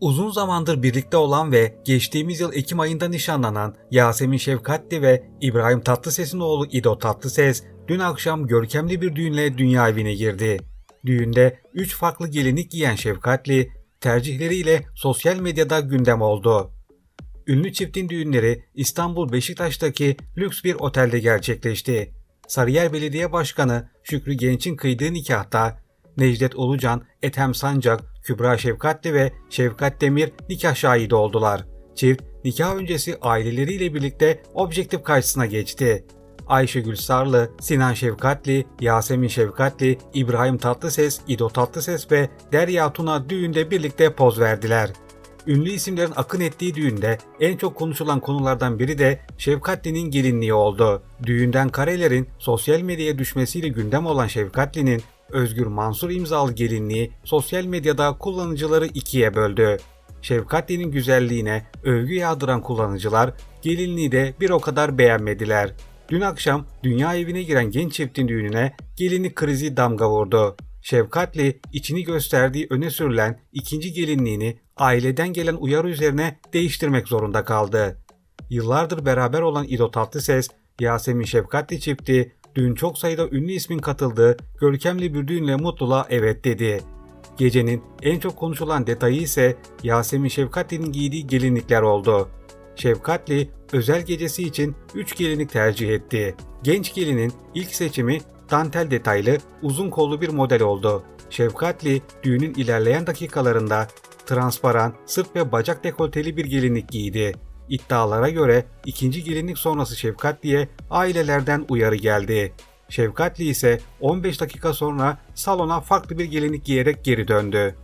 Uzun zamandır birlikte olan ve geçtiğimiz yıl Ekim ayında nişanlanan Yasemin Şefkatli ve İbrahim Tatlıses'in oğlu İdo Tatlıses dün akşam görkemli bir düğünle dünya evine girdi. Düğünde 3 farklı gelinlik giyen Şefkatli tercihleriyle sosyal medyada gündem oldu. Ünlü çiftin düğünleri İstanbul Beşiktaş'taki lüks bir otelde gerçekleşti. Sarıyer Belediye Başkanı Şükrü Genç'in kıydığı nikahta Necdet Ulucan, Ethem Sancak, Kübra Şefkatli ve Şefkat Demir nikah şahidi oldular. Çift nikah öncesi aileleriyle birlikte objektif karşısına geçti. Ayşegül Sarlı, Sinan Şefkatli, Yasemin Şefkatli, İbrahim Tatlıses, İdo Tatlıses ve Derya Tuna düğünde birlikte poz verdiler. Ünlü isimlerin akın ettiği düğünde en çok konuşulan konulardan biri de Şefkatli'nin gelinliği oldu. Düğünden karelerin sosyal medyaya düşmesiyle gündem olan Şefkatli'nin Özgür Mansur imzalı gelinliği sosyal medyada kullanıcıları ikiye böldü. Şefkatli'nin güzelliğine övgü yağdıran kullanıcılar gelinliği de bir o kadar beğenmediler. Dün akşam dünya evine giren genç çiftin düğününe gelinlik krizi damga vurdu. Şefkatli içini gösterdiği öne sürülen ikinci gelinliğini aileden gelen uyarı üzerine değiştirmek zorunda kaldı. Yıllardır beraber olan İdo Tatlıses, Yasemin Şefkatli çifti dün çok sayıda ünlü ismin katıldığı görkemli bir düğünle mutluluğa evet dedi. Gecenin en çok konuşulan detayı ise Yasemin Şefkatli'nin giydiği gelinlikler oldu. Şefkatli özel gecesi için 3 gelinlik tercih etti. Genç gelinin ilk seçimi dantel detaylı uzun kollu bir model oldu. Şefkatli düğünün ilerleyen dakikalarında transparan, sırt ve bacak dekolteli bir gelinlik giydi. İddialara göre ikinci gelinlik sonrası Şefkatli'ye ailelerden uyarı geldi. Şefkatli ise 15 dakika sonra salona farklı bir gelinlik giyerek geri döndü.